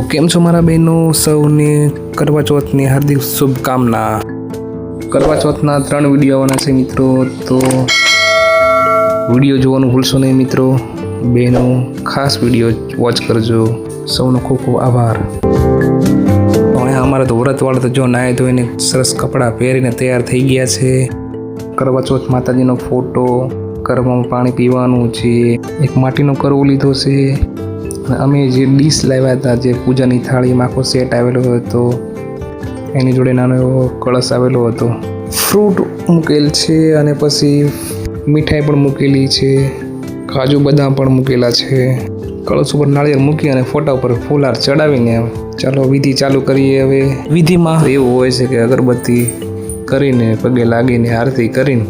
તો કેમ છો મારા બહેનો? સૌને કરવા ચોથની હાર્દિક શુભકામના. કરવા ચોથના ત્રણ વીડિયો આવવાના છે મિત્રો, તો વીડિયો જોવાનું ભૂલશો નહીં મિત્રો. બહેનો, ખાસ વીડિયો વોચ કરજો. સૌનો ખૂબ ખૂબ આભાર. અહીંયા અમારા તો વ્રતવાળા તો જો નાય એને સરસ કપડાં પહેરીને તૈયાર થઈ ગયા છે. કરવા ચોથ માતાજીનો ફોટો કરવામાં પાણી પીવાનું છે. એક માટીનો કરવો લીધો છે. અમે જે ડીશ લાવ્યા હતા જે પૂજાની થાળીમાં આખો સેટ આવેલો હતો એની જોડે નાનો એવો કળશ આવેલો હતો. ફ્રૂટ મૂકેલ છે અને પછી મીઠાઈ પણ મૂકેલી છે કાજુ બદામ પણ મૂકેલા છે. કળશ ઉપર નાળિયેર મૂકી અને ફોટા ઉપર ફૂલાર ચડાવીને ચાલો વિધિ ચાલુ કરીએ હવે. વિધિમાં? એવું હોય છે કે અગરબત્તી કરીને પગે લાગીને આરતી કરીને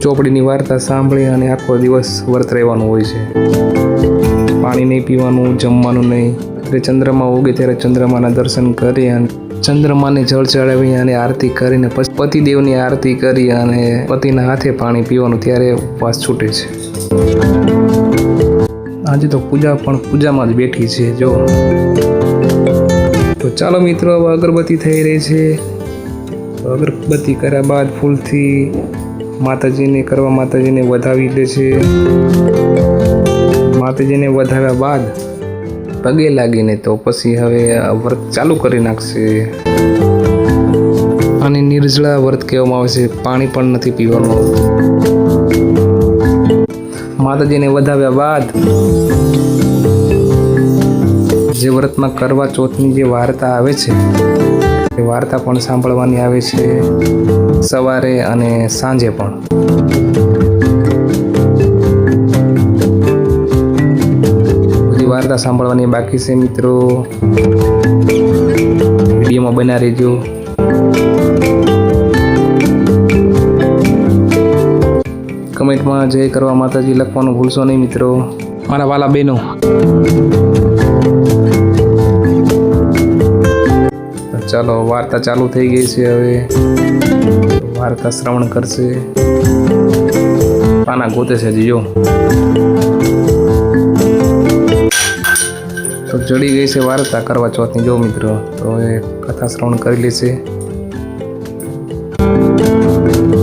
ચોપડીની વાર્તા સાંભળી અને આખો દિવસ વર્ત રહેવાનું હોય છે. પાણી નહીં પીવાનું, જમવાનું નહીં. એટલે ચંદ્રમા ઉગે ત્યારે ચંદ્રમાના દર્શન કરી અને ચંદ્રમાને જળ ચડાવી અને આરતી કરીને પછી પતિદેવની આરતી કરી અને પતિના હાથે પાણી પીવાનું ત્યારે ઉપવાસ છૂટે છે. આજે તો પૂજા પણ પૂજામાં જ બેઠી છે, જો. તો ચાલો મિત્રો, હવે અગરબત્તી થઈ રહી છે. અગરબત્તી કર્યા બાદ ફૂલથી માતાજીને, કરવા માતાજીને વધાવી દે છે. માતાજીને વધાવ્યા બાદ પગે લાગીને તો પછી હવે વ્રત ચાલુ કરી નાખશે. અને નિર્જળા વ્રત કહેવામાં આવે છે, પાણી પણ નથી પીવાનું. માતાજીને વધાવ્યા બાદ જે વ્રતમાં કરવા ચોથની જે વાર્તા આવે છે, એ વાર્તા પણ સાંભળવાની આવે છે, સવારે અને સાંજે પણ. વાર્તા સાંભળવાની બાકી છે મિત્રો. વિડીયોમાં બના રહેજો. કમેન્ટમાં જય કરવા માતાજી લખવાનું ભૂલશો નહીં મિત્રો. મારા વાલા બહેનો ચાલો વાર્તા ચાલુ થઈ ગઈ છે હવે. વાર્તા શ્રવણ કરશે. પાના ગોતે છે હજી તો ચડી ગઈ છે વાર્તા કરવા ચોથની જો મિત્રો તો એ કથા શ્રવણ કરી લેશે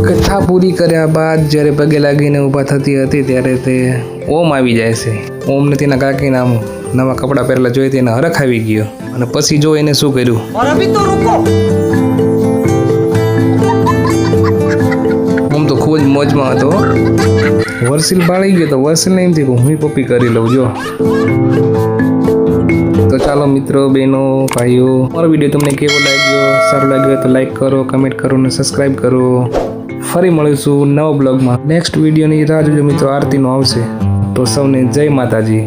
કથા પૂરી કર્યા બાદ જ્યારે પગે લાગીને ઊભા થતી હતી ત્યારે તે ઓમ આવી જાય છે. ઓમને તેના કાકીના આમ નવા કપડાં પહેરેલા જોઈ તેને હરખ આવી ગયો અને પછી જો એને શું કર્યું? ઓમ તો ખૂબ જ મોજમાં હતો. વરસીલ બાળી ગયો તો વરસીલને એમ થયું હું પપ્પી કરી લઉં જો. ચાલો મિત્રો, બહેનો, ભાઈઓ મારો વીડિયો તમને કેવો લાગ્યો? સારો લાગ્યો તો લાઈક કરો કમેન્ટ કરો અને સબસ્ક્રાઈબ કરો. ફરી મળીશું નવા બ્લોગમાં. નેક્સ્ટ વિડીયોની રાહ જોજો મિત્રો, આરતીનો આવશે. તો સૌને જય માતાજી.